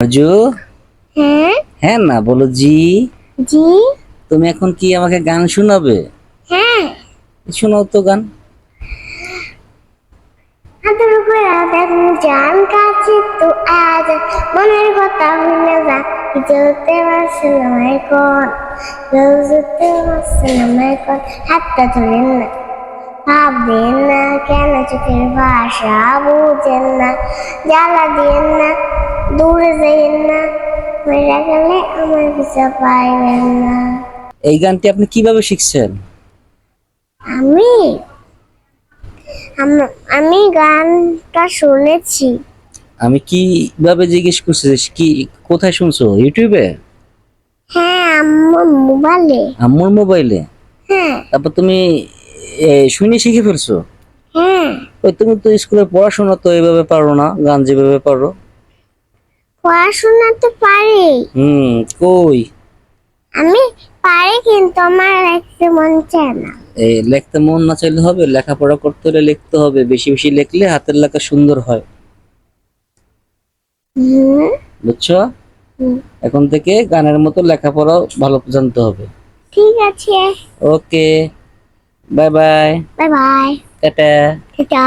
অর্জু হ্যাঁ? হ্যাঁ না বলো জি। জি? তুমি এখন কি আমাকে গান শোনাবে? হ্যাঁ। শোনাও তো গান। হাতের উপরে দেখুন জান কাছে তো আজ মনের কথা ভুলে যা। চলতে পারছে না মাই কোন চলতে পারছে না মাই কোন হাতটা ধরেন না ভাববেন না কেন চোখের ভাষা বুঝেন না জ্বালা দিয়েন না। দূরে যাইয়েন না মরে গেলে আমার পিছা পাইবেন না। এই গানটি আপনি কীভাবে শিখছেন? আমি? আমি গানটা শুনেছি। আমি কীভাবে জিজ্ঞেস করছি কি কোথায় শুনছো? ইউটিউবে? হ্যাঁ আমার মোবাইলে। আম্মুর মোবাইলে? হ্যাঁ। তারপর তুমি শুনে শিখে ফেলছো? হ্যাঁ। ওই তুমি তো স্কুলে পড়াশোনা তো এইভাবে পারো না গান যেভাবে পারো। পড়াশোনা তো পারি হুম কই? আমি পারি কিন্তু আমার লিখতে মন চায় না। এই লিখতে মন না চাইলে হবে লেখাপড়া করতে হলে লিখতে হবে বেশি বেশি লিখলে হাতের লেখা সুন্দর হয়। বুঝছ? এখন থেকে গানের মতো লেখাপড়াও ভালো জানতে হবে। ঠিক আছে। Okay bye bye. Bye bye. Tata. Tata.